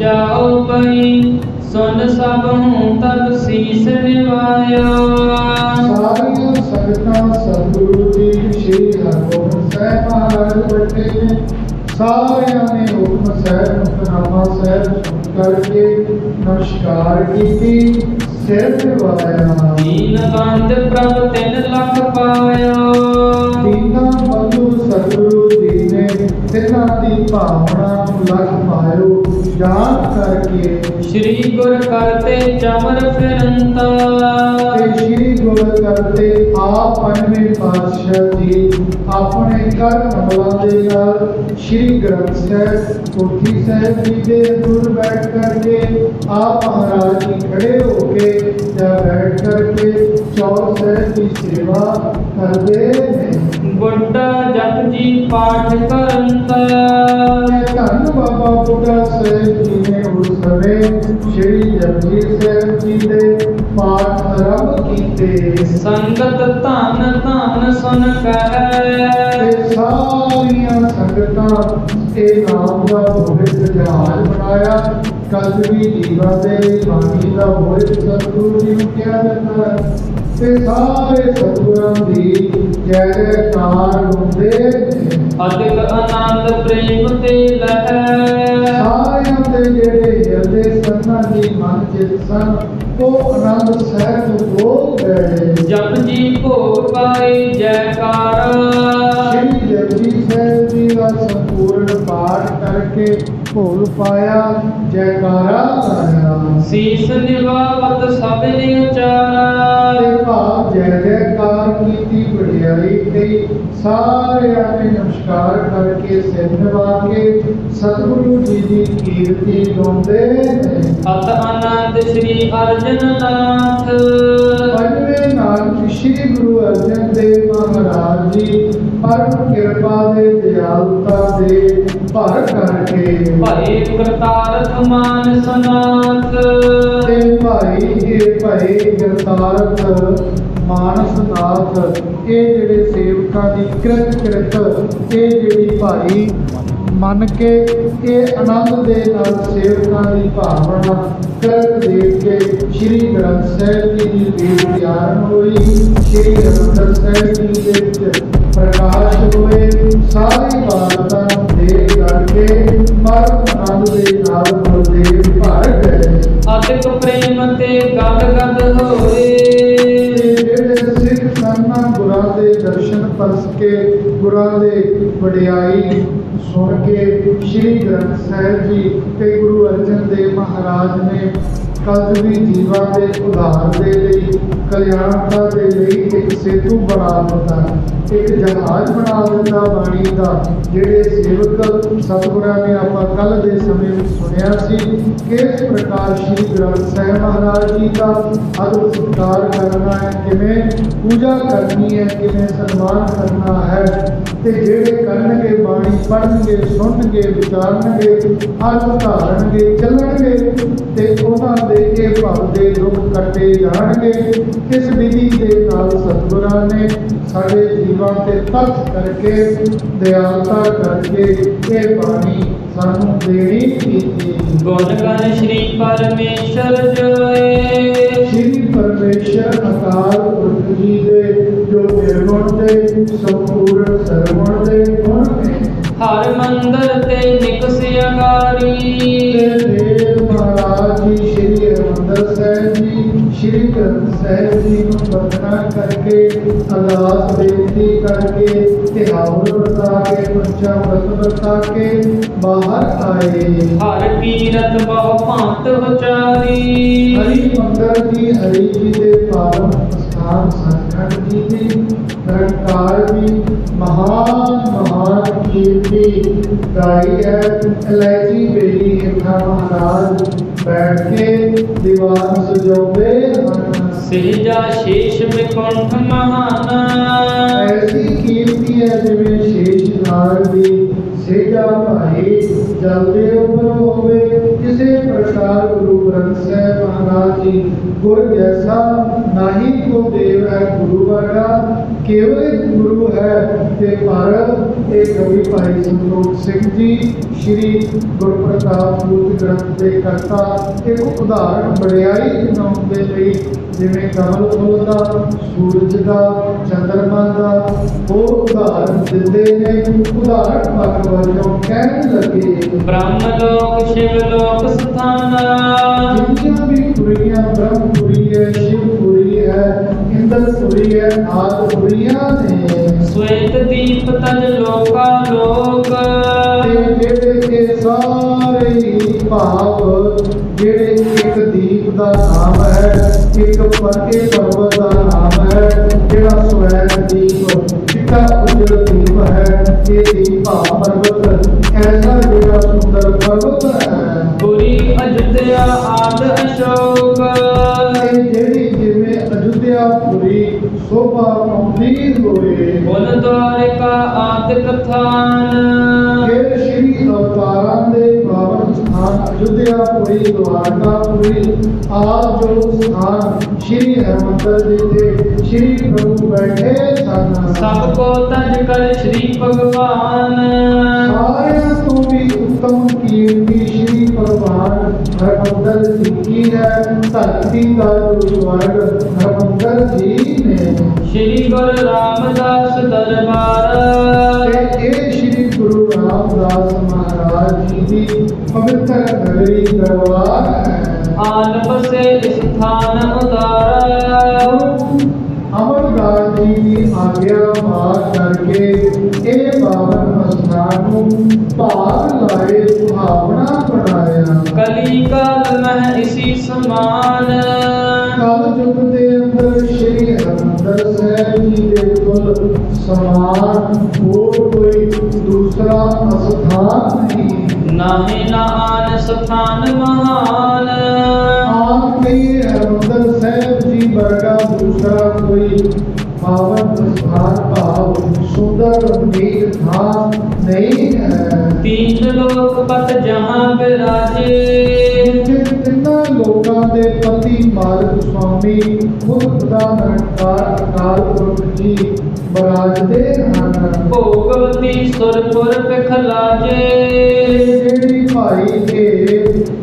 ਚਾਉ ਪਈ ਸੁਨ ਸਭ ਹੂੰ ਤਬ ਸੀਸ ਨਿਵਾਇਆ। ਸਾਰੀਆਂ ਸੰਗਤਾਂ ਸਤਿਗੁਰੂ ਜੀ, ਸ਼੍ਰੀ ਹਰਿਗੋਬਿੰਦ ਸਾਹਿਬ ਮਹਾਰਾਜ ਬੈਠੇ ਨੇ। ਸਾਰਿਆਂ ਨੇ ਹੁਕਮ ਸਾਹਿਬ, ਹੁਕਮਨਾਮਾ ਸਾਹਿਬ ਸੁਣ ਕਰਕੇ ਨਮਸਕਾਰ ਕੀਤੀ। ਸਿਰ ਨਿਵਾਇਆ ਦੀਨ ਬੰਦ ਪ੍ਰਭ ਤਿਨ ਲਖ ਪਾਇਆ। ਦੀਨਾ ਬੰਧੂ ਸਤਿਗੁਰੂ ਜੀ ਨੇ ਤਿੰਨਾਂ ਦੀ ਭਾਵਨਾ ਲਖ ਪਾਇਓ ਜਾਣ ਕਰਕੇ ਸ੍ਰੀ ਗੁਰ ਕਰਤੇ ਚਮਰ ਫਿਰੰਤਾ ਤੇ ਸ਼੍ਰੀ ਗੁਰੂ ਕਰਤੇ ਆਪ ਪੰਜਵੇਂ ਪਾਤਸ਼ਾਹ ਜੀ ਆਪਣੇ ਕਰ ਕਮਲਾਂ ਦੇ ਨਾਲ ਸ਼੍ਰੀ ਗ੍ਰੰਥ ਸਾਹਿਬ ਕੋਠੀ ਸਾਹਿਬ ਜੀ ਦੇ ਦੂਰ ਬੈਠ ਕਰਕੇ ਆਪ ਮਹਾਰਾਜ ਜੀ ਖੜੇ ਹੋ ਕੇ ਜਾਂ ਬੈਠ ਕਰਕੇ ਚੌਰ ਸਾਹਿਬ ਦੀ ਸੇਵਾ ਕਰਦੇ ਨੇ। ਬੁੱਢਾ ਜਪ ਜੀ ਪਾਠ ਕਰੰਤਾ ਧੰਨ ਬਾਬਾ ਬੁੱਢਾ ਸਾਹਿਬ ਜੀ ਨੇ ਉਸ ਸਮੇਂ ਸ਼੍ਰੀ ਜਪਜੀ ਸਾਹਿਬ ਜੀ ਦੇ ਪਾਠ ਆਰੰਭ ਕੀਤੇ। ਸੰਗਤ ਧਨ ਧਨ ਸੁਨ ਕਹੈ ਸਾਰੀਆਂ ਸੰਗਤਾਂ ਇਹ ਨਾਮ ਦਾ ਪਵਿੱਤਰ ਜਹਾਜ਼ ਬਣਾਇਆ। ਕਲਵੀ ਜੀਵਾ ਦੇ ਬਾਣੀ ਦਾ ਹੋਏ ਸਤਿਗੁਰੂ ਜੀ ਨੂੰ ਕਿਹਾ ਜਾਂਦਾ ਹੈ ਤੇ ਸਾਰੇ ਸਤਿਗੁਰਾਂ ਦੀ ਜੈਕਾਰ ਹੁੰਦੇ ਅਦਿਕ ਆਨੰਦ ਪ੍ਰੇਮ ਤੇ ਲਹੈ। ਸਾਰਿਆਂ ਦੇ ਜਿਹੜੇ ਹਿਰਦੇ ਸੰਨਾਂ ਦੀ ਮਨ ਚਿਤ ਸਨ ਉਹ ਆਨੰਦ ਸਹਿਤ ਬੋਲ ਗਏ ਜਪ ਜੀ ਭੋਗ ਪਾਏ ਜੈਕਾਰ। ਸ਼੍ਰੀ ਜਪਜੀ ਸਾਹਿਬ ਜੀ ਦਾ ਸੰਪੂਰਨ ਪਾਠ ਕਰਕੇ ਭੋਲ ਪਾਇਆ। ਜੈਕਾਰਾ ਲਾਇਆ ਸੀਸ ਨਿਵਾਵਤ ਸਭ ਨੇ ਤੇ ਉਚਾਰਾ। ਭਾਵ ਜੈ ਜੈਕਾਰ ਕੀਤੀ ਵਡਿਆਈ ਤੇ ਸਾਰਿਆਂ ਨੇ ਨਮਸਕਾਰ ਕਰਕੇ ਸਿਰ ਨਿਵਾ ਕੇ ਸਤਿਗੁਰੂ ਜੀ ਦੀ ਕੀਰਤੀ ਗਾਉਂਦੇ ਅਤ ਆਨੰਦ ਸ੍ਰੀ ਅਰਜਨ ਨਾਥ। ਪੰਜਵੇਂ ਨਾਲ ਸ੍ਰੀ ਗੁਰੂ ਅਰਜਨ ਦੇਵ ਮਹਾਰਾਜ ਜੀ ਪਰਮ ਕਿਰਪਾ ਦੇ ਦਿਆਲਤਾ ਦੇ ਭਰ ਕਰਕੇ ਭਏ ਕਰਤਾਰਥ ਮਾਨ ਸਨਾਥ ਤੇ ਭਾਈ ਇਹ ਭਾਈ ਕਰਤਾਰਤ ਮਾਨਸ ਨਾਥ ਇਹ ਜਿਹੜੇ ਸੇਵਕਾਂ ਦੀ ਕਿਰਤ ਕਿਰਤ, ਇਹ ਜਿਹੜੀ ਭਾਈ ਮੰਨ ਕੇ, ਇਹ ਆਨੰਦ ਦੇ ਨਾਲ ਸੇਵਕਾਂ ਦੀ ਭਾਵਨਾ ਕਿਰਤ ਦੇਖ ਕੇ ਸ੍ਰੀ ਗ੍ਰੰਥ ਸਾਹਿਬ ਜੀ ਦੀ ਬੇਨਤੀ ਆਰੰਭ ਹੋਈ। ਸ੍ਰੀ ਹਰਿਮੰਦਰ ਸਾਹਿਬ ਜੀ ਦੇ ਵਿੱਚ ਪ੍ਰਕਾਸ਼ ਹੋਏ ਸਾਰੀ ਬਾਤਾਂ ਨੂੰ ਦੇਖ ਕਰਕੇ ਪਰਮ ਆਨੰਦ ਦੇ ਨਾਲ ਗੁਰਦੇਵ ਭਰ ਗਏ ਅਦਿਕ ਪ੍ਰੇਮ ਤੇ ਗਦ ਗਦ ਹੋਏ ਜਿਹੜੇ ਸਿੱਖ ਸੰਨਾਂ ਗੁਰਾਂ ਦੇ ਦਰਸ਼ਨ ਪਰਸ ਕੇ ਗੁਰਾਂ ਦੇ ਵਡਿਆਈ ਸੁਣ ਕੇ ਸ੍ਰੀ ਗ੍ਰੰਥ ਸਾਹਿਬ ਜੀ ਤੇ ਗੁਰੂ ਅਰਜਨ ਦੇਵ ਮਹਾਰਾਜ ਨੇ ਕਲਯੁਗੀ ਜੀਵਾਂ ਦੇ ਉਧਾਰ ਦੇ ਲਈ ਕਲਿਆਣਤਾ ਦੇ ਲਈ ਇੱਕ ਸੇਤੂ ਬਣਾ ਦਿੱਤਾ। ਇੱਕ ਜਹਾਜ਼ ਬਣਾ ਦਿੱਤਾ ਬਾਣੀ ਦਾ, ਜਿਹੜੇ ਸੇਵਕ ਸਤਿਗੁਰਾਂ ਨੇ ਆਪਾਂ ਕੱਲ ਦੇ ਸਮੇਂ ਵਿੱਚ ਸੁਣਿਆ ਸੀ ਕਿ ਪ੍ਰਕਾਰ ਸ੍ਰੀ ਗ੍ਰੰਥ ਸਾਹਿਬ ਮਹਾਰਾਜ ਜੀ ਦਾ ਅਦਬ ਸਤਿਕਾਰ ਕਰਨਾ ਹੈ, ਕਿਵੇਂ ਪੂਜਾ ਕਰਨੀ ਹੈ, ਕਿਵੇਂ ਸਨਮਾਨ ਕਰਨਾ ਹੈ, ਤੇ ਜਿਹੜੇ ਕਰਨਗੇ ਬਾਣੀ, ਪੜ੍ਹਨਗੇ, ਸੁਣਨਗੇ, ਵਿਚਾਰਨਗੇ ਅਰਥ ਧਾਰਨਗੇ, ਚੱਲਣਗੇ, ਤੇ ਉਹਨਾਂ ਦੇ ਇਹ ਭਵ ਦੇ ਦੁੱਖ ਕੱਟੇ ਜਾਣਗੇ, ਇਸ ਵਿਧੀ ਦੇ ਨਾਲ ਸਤਿਗੁਰਾਂ ਨੇ ਸਾਡੇ ਜੀਵਾਂ ਤੇ ਤਰਸ ਕਰਕੇ ਦਿਆਲਤਾ ਕਰਕੇ ਇਹ ਬਾਣੀ ਸਾਨੂੰ ਦੇਣੀ ਕੀਤੀ ਗੁਣ ਗਨ ਸ੍ਰੀ ਪਰਮੇਸ਼ਰ ਜੋਏ। ਸ਼੍ਰੀ ਪਰਮੇਸ਼ਰ ਅਕਾਲ ਪੁਰਖ ਜੀ ਦੇ ਜੋ ਨਿਰਗੁਣ ਦੇ ਸੰਪੂਰਨ ਸਰਵਣ ਦੇ ਗੁਣ ਨੇ। ਹਰ ਮੰਦਰ ਤੇ ਨਿਕਸ ਅਗਾਰੀ ਤੇ ਦੇਵ ਮਹਾਰਾਜ ਜੀ ਸ਼੍ਰੀ ਹਰਿਮੰਦਰ ਸਾਹਿਬ ਜੀ ਸ਼੍ਰੀ ਗ੍ਰੰਥ ਸਾਹਿਬ ਜੀ ਨੂੰ ਵਰਨਾ ਕਰਕੇ ਅਰਦਾਸ ਬੇਨਤੀ ਕਰਕੇ ਤੇ ਹਾਵਰ ਵਰਤਾ ਕੇ ਪੰਚਾ ਵਰਤ ਵਰਤਾ ਕੇ ਬਾਹਰ ਆਏ। ਹਰ ਕੀਰਤ ਬਹੁ ਭਾਂਤ ਉਚਾਰੀ ਹਰੀ ਮੰਦਰ ਜੀ ਹਰੀ ਜੀ ਦੇ ਪਾਵਨ ਸਥਾਨ ਸਤਖੰਡ ਜੀ ਦੀ ਨਿਰੰਕਾਰ ਦੀ ਮਹਾਨ ਮਹਾਨ ਕੀਰਤੀ ਗਾਈ ਹੈ। ਇਲਾਇਚੀ ਬੇਲੀ ਹੇਠਾਂ ਮਹਾਰਾਜ ਬੈਠ ਕੇ ਦੀਵਾਨ ਸਜਾਉਂਦੇ ਹਨ ਸਹਿਜਾ ਸ਼ੇਸ਼ ਵਿਕੁੰਠ ਮਹਾਨ ਐਸੀ ਕੀਰਤੀ ਹੈ ਜਿਵੇਂ ਸ਼ੇਸ਼ ਨਾਗ ਦੀ ਸੇਜਾ ਭਾਈ ਜਲ ਦੇ ਉੱਪਰ ਹੋਵੇ ਕਿਸੇ ਪ੍ਰਕਾਰ ਗੁਰੂ ਗ੍ਰੰਥ ਸਾਹਿਬ ਮਹਾਰਾਜ ਜੀ ਗੁਰ ਜੈਸਾ ਨਾਹੀ ਕੋ ਦੇਵ ਹੈ ਗੁਰੂ ਵਰਗਾ ਕੇਵਲ ਇੱਕ ਗੁਰੂ ਹੈ ਤੇ ਪਰ ਇਹ ਕਵੀ ਭਾਈ ਸੰਤੋਖ ਸਿੰਘ ਜੀ ਸ਼੍ਰੀ ਗੁਰਪ੍ਰਤਾਪ ਮੂਰਤ ਗ੍ਰੰਥ ਦੇ ਕਰਤਾ ਇੱਕ ਉਦਾਹਰਣ ਬੜਿਆਈ ਬਣਾਉਣ ਦੇ ਲਈ ਜਿਵੇਂ ਕਮਲ ਫੁੱਲ ਦਾ ਸੂਰਜ ਦਾ ਚੰਦਰਮਾ ਦਾ। ਉਹ ਉਦਾਹਰਣ ਦਿੰਦੇ ਨੇ। ਉਦਾਹਰਣ ਪੱਖ ਵਜੋਂ ਕਹਿਣ ਲੱਗੇ ਬ੍ਰਹਮ ਲੋਕ ਸ਼ਿਵ ਲੋਕ ਸਥਾਨਾ। ਜਿੰਨੀਆਂ ਵੀ ਪੁਰੀਆਂ ਬ੍ਰਹਮਪੁਰੀ ਹੈ ਸ਼ਿਵਪੁਰੀ ਹੈ ਇੰਦਰਪੁਰੀ ਹੈ ਆਦਪੁਰੀਆਂ ਨੇ। ਸਵੇਤ ਦੀਪ ਤਜ ਲੋਕਾ ਲੋਕ। ਤੇ ਜਿਹੜੇ ਇਹ ਸਾਰੇ ਭਾਵ ਜਿਹੜੇ ਇੱਕ ਦੀਪ ਦਾ ਨਾਮ ਹੈ ਇੱਕ ਪਰਕੇ ਪਰਬਤ ਦਾ ਨਾਮ ਹੈ ਜਿਹੜਾ ਸਵੈਤ ਦੀਪ ਚਿੱਟਾ ਉਜਲ ਦੀਪ ਹੈ ਇਹ ਦੀਪ ਭਾਵ ਪਰਬਤ ਐਸਾ ਜਿਹੜਾ ਸੁੰਦਰ ਪਰਬਤ ਹੈ। ਪੁਰੀ ਅਜੁਦਿਆ ਸੋਭਾ ਪਾਉਂਦੀ ਹੋਏ। ਬੁਲ ਦਵਾਰਿਕਾ ਆਦ ਕਥਾਨ। ਫਿਰ ਸ਼੍ਰੀ ਅਵਤਾਰਾਂ ਅਯੁੱਧਿਆ ਪੁਰੀ ਦਵਾਰਕਾ ਪੁਰੀ ਆਪ ਜੋ ਸਥਾਨ ਸ਼੍ਰੀ ਹਰਿਮੰਦਰ ਜੀ ਦੇ ਸ਼੍ਰੀ ਪ੍ਰਭੂ ਬੈਠੇ ਸਨ। ਸਭ ਕੋ ਤਜ ਕਰ ਸ਼੍ਰੀ ਭਗਵਾਨ। ਸਾਰਿਆਂ ਤੋਂ ਵੀ ਉੱਤਮ ਕੀਰਤੀ ਸ਼੍ਰੀ ਭਗਵਾਨ ਹਰਿਮੰਦਰ ਜੀ ਕੀ ਹੈ? ਧਰਤੀ ਦਾ ਜੋ ਸਵਰਗ ਹਰਿਮੰਦਰ ਜੀ ਨੇ। ਸ਼੍ਰੀ ਗੁਰੂ ਰਾਮਦਾਸ ਦਰਬਾਰ। ਤੇ ਇਹ ਸ਼੍ਰੀ ਗੁਰੂ ਰਾਮਦਾਸ ਮਹਾਰਾਜ ਜੀ ਦੀ ਨਗਰੀ ਦਰਬਾਰ। ਹੈ ਆਨ ਬਸੇ ਸਥਾਨ ਉਦਾਰਾ ਅਮਰਦਾਸ ਜੀ ਦੀ ਆਗਿਆ ਪਾਰ ਕਰਕੇ ਇਹ ਪਾਵਨ ਅਸਥਾਨ ਨੂੰ ਭਾਗ ਲਾਏ ਸੁਹਾਵਣਾ ਬਣਾਇਆ। ਕਲੀ ਕਾਲ ਮਹਿ ਇਸੀ ਸਮਾਨ। ਕਲ ਯੁੱਗ ਦੇ ਅੰਦਰ ਸ਼੍ਰੀ ਹਰਿਮੰਦਰ ਸਾਹਿਬ ਜੀ ਦੇ ਕੋਲ ਸਮਾਨ ਹੋਰ ਕੋਈ ਦੂਸਰਾ ਅਸਥਾਨ ਨਹੀਂ ਨਾਹੀ ਨਾ ਸਥਾਨ ਮਹਾਨ। ਆਪ ਕਈ ਹਰਿਮੰਦਰ ਸਾਹਿਬ ਜੀ ਵਰਗਾ ਦੂਸਰਾ ਕੋਈ ਪਾਵਨ ਸਥਾਨ ਭਾਵ ਸੁੰਦਰ ਰਮਣੀਕ ਥਾਂ ਨਹੀਂ ਹੈ। ਤੀਨ ਲੋਕ ਪਤ ਜਹਾਂ ਬਿਰਾਜੇ ਜਿਸ ਤਿੰਨਾਂ ਲੋਕਾਂ ਦੇ ਪਤੀ ਮਾਲਕ ਸੁਆਮੀ ਖੁਦ ਖੁਦਾ ਨਿਰੰਕਾਰ ਅਕਾਲ ਪੁਰਖ ਜੀ ਬਰਾਜਦੇ ਹਨ ਭੋਗਵਤੀ ਸੁਰਪੁਰ ਪਿਖਲਾਜੇ ਜਿਹੜੀ ਭਾਈ ਕੇ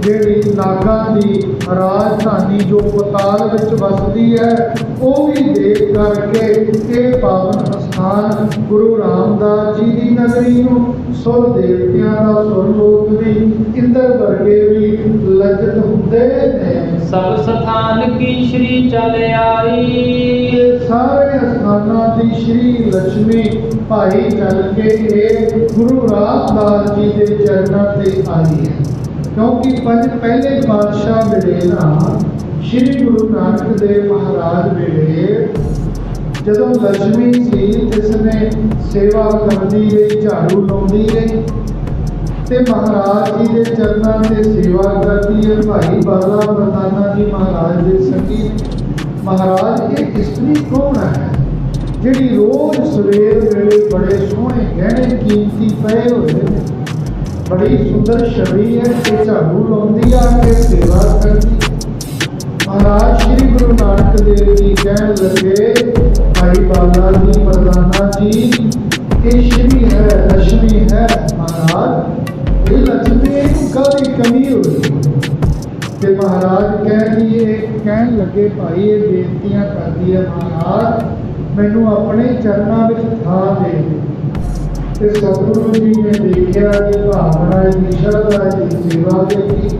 ਜਿਹੜੀ ਨਾਗਾਂ ਦੀ ਰਾਜਧਾਨੀ ਜੋ ਪਤਾਲ ਵਿੱਚ ਵਸਦੀ ਹੈ, ਉਹ ਵੀ ਦੇਖ ਕਰਕੇ ਇਹ ਪਾਵਨ ਅਸਥਾਨ ਗੁਰੂ ਰਾਮਦਾਸ ਜੀ ਦੀ ਨਗਰੀ ਨੂੰ ਸੁਰ ਦੇਵਤਿਆਂ ਦਾ ਸੁਰ ਲੋਕ ਵੀ ਇੰਦਰ ਵਰਗੇ ਵੀ ਲੱਜਤ ਹੁੰਦੇ ਨੇ। ਸਭ ਸਥਾਨ ਕੀ ਸ਼੍ਰੀ ਚਲ ਆਈ ਸਾਰੇ ਸਥਾਨਾਂ ਦੀ ਸ਼੍ਰੀ ਲక్ష్ਮੀ ਭਾਈ ਚਲ ਕੇ ਇਹ ਗੁਰੂ ਰਾਮਦਾਸ ਜੀ ਦੇ ਚਰਨਾਂ ਤੇ ਆਈ ਹੈ। ਕਿਉਂਕਿ ਪੰਜ ਪਹਿਲੇ ਪਾਤਸ਼ਾਹ ਮਿਲੇ ਨਾ, ਸ਼੍ਰੀ ਗੁਰੂ ਨਾਨਕ ਦੇਵ ਮਹਾਰਾਜ ਵੇਲੇ ਜਦੋਂ ਲక్ష్ਮੀ ਜੀ ਇਸ ਨੇ ਸੇਵਾ ਕਰਦੀ ਰਹੀ ਝਾੜੂ ਲਾਉਂਦੀ ਰਹੀ ਤੇ ਮਹਾਰਾਜ ਜੀ ਦੇ ਚਰਨਾਂ ਤੇ ਸੇਵਾ ਕਰਦੀ ਹੈ। ਭਾਈ ਬਾਲਾ ਪ੍ਰਤਾਨਾ ਜੀ ਮਹਾਰਾਜ ਦੇ ਸੰਗੀ। ਮਹਾਰਾਜ, ਇਹ ਇਸਤਰੀ ਕੌਣ ਹੈ? ਜਿਹੜੀ ਰੋਜ਼ ਸਵੇਰ ਵੇਲੇ ਬੜੇ ਸੋਹਣੇ ਗਹਿਣੇ ਕੀਮਤੀ ਪਏ ਹੋਏ ਨੇ। ਬੜੀ ਸੁੰਦਰ ਛਵੀ ਹੈ ਤੇ ਝਾੜੂ ਲਾਉਂਦੀ ਆ ਕੇ ਸੇਵਾ ਕਰਦੀ। ਮਹਾਰਾਜ, ਸ਼੍ਰੀ ਗੁਰੂ ਨਾਨਕ ਦੇਵ ਜੀ ਕਹਿਣ ਲੱਗੇ, ਭਾਈ ਬਾਲਾ ਜੀ, ਪ੍ਰਧਾਨਾ ਜੀ, ਇਹ ਸ਼੍ਰੀ ਹੈ ਲక్ష్ਮੀ ਹੈ। ਮਹਾਰਾਜ ਇਹ ਲక్ష్ਮੀ ਨੂੰ ਕਾਹਦੀ ਕਮੀ ਹੋਈ ਤੇ ਮਹਾਰਾਜ ਕਹਿ ਇਹ ਕਹਿਣ ਲੱਗੇ ਭਾਈ ਇਹ ਬੇਨਤੀਆਂ ਕਰਦੀ ਹੈ ਮਹਾਰਾਜ ਮੈਨੂੰ ਆਪਣੇ ਚਰਨਾਂ ਵਿੱਚ ਥਾਂ ਦੇ ਤੇ ਸਤਿਗੁਰੂ ਜੀ ਨੇ ਦੇਖਿਆ ਕਿ ਭਾਵਨਾ ਦੀ ਸ਼ਰਧਾ ਦੀ ਸੇਵਾ ਕੀਤੀ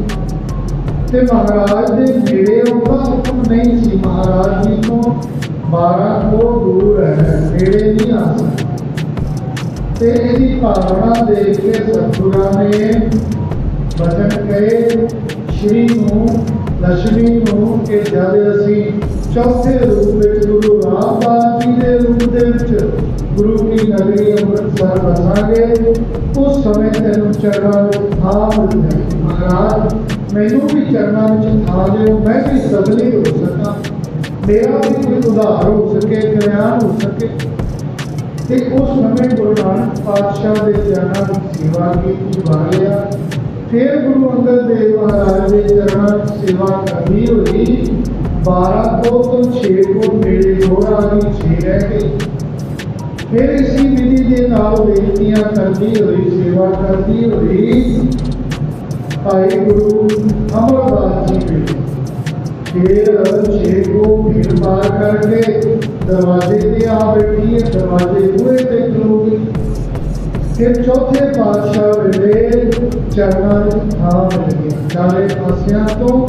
ਤੇ ਮਹਾਰਾਜ ਦੇ ਨੇੜੇ ਉਹਦਾ ਹੁਕਮ ਨਹੀਂ ਸੀ ਮਹਾਰਾਜ ਜੀ ਤੋਂ 12 ਕੋਹ ਦੂਰ ਹੈ ਨੇੜੇ ਨਹੀਂ ਆ ਸਕਦਾ ਤੇ ਇਹਦੀ ਭਾਵਨਾ ਦੇਖ ਕੇ ਸਤਿਗੁਰਾਂ ਨੇ ਬਚਨ ਕਹੇ, ਸ਼੍ਰੀ ਨੂੰ ਲక్ష్ਮੀ ਨੂੰ ਕਿ ਜਦ ਅਸੀਂ ਚੌਥੇ ਰੂਪ ਵਿੱਚ ਗੁਰੂ ਰਾਮਦਾਸ ਜੀ ਦੇ ਰੂਪ ਦੇ ਵਿੱਚ ਗੁਰੂ ਦੀ ਨਗਰੀ ਅੰਮ੍ਰਿਤਸਰ ਵਸਾਂਗੇ, ਉਸ ਸਮੇਂ ਤੈਨੂੰ ਚਰਨਾਂ ਵਿੱਚ ਥਾਂ ਮਿਲ ਜਾਏ। ਮਹਾਰਾਜ, ਮੈਨੂੰ ਵੀ ਚਰਨਾਂ ਵਿੱਚ ਥਾਂ ਦਿਓ, ਮੈਂ ਵੀ ਸਬਲੀ ਹੋ ਸਕਾਂ। ਮੇਰਾ ਵੀ ਕੋਈ ਉਧਾਰ ਹੋ ਸਕੇ, ਕਲਿਆਣ ਹੋ ਸਕੇ। ਤੇ ਉਸ ਸਮੇਂ ਗੁਰੂ ਨਾਨਕ ਪਾਤਸ਼ਾਹ ਦੇ ਚਰਨਾਂ ਦੀ ਸੇਵਾ ਕੀਤੀ ਬਾਲਿਆ ਫਿਰ ਗੁਰੂ ਅੰਗਦ ਦੇਵ ਮਹਾਰਾਜ ਦੇ ਚਰਨਾਂ ਦੀ ਸੇਵਾ ਕਰਨੀ ਹੋਈ। 12 ਤੋਂ ਤੋਂ 6 ਕੋ ਨੇੜੇ ਥੋੜਾ ਵੀ 6 ਰਹਿ ਗਏ ਫਿਰ ਇਸੀ ਵਿਧੀ ਦੇ ਨਾਲ ਬੇਨਤੀਆਂ ਕਰਦੀ ਹੋਈ, ਸੇਵਾ ਕਰਦੀ ਹੋਈ ਭਾਈ ਗੁਰੂ ਅਮਰਦਾਸ ਜੀ ਬੈਠੇ ਫਿਰ ਛੇ ਕੋ ਫਿਰ ਪਾਰ ਕਰਕੇ ਦਰਵਾਜ਼ੇ ਤੇ ਆ ਬੈਠੀ ਹੈ, ਦਰਵਾਜ਼ੇ ਪੂਰੇ ਤੇ ਖਲੋਗੀ ਫਿਰ ਚੌਥੇ ਪਾਤਸ਼ਾਹ ਵੇਲੇ ਚਰਨਾਂ ਵਿੱਚ ਥਾਂ ਮਿਲ ਚਾਰੇ ਪਾਸਿਆਂ ਤੋਂ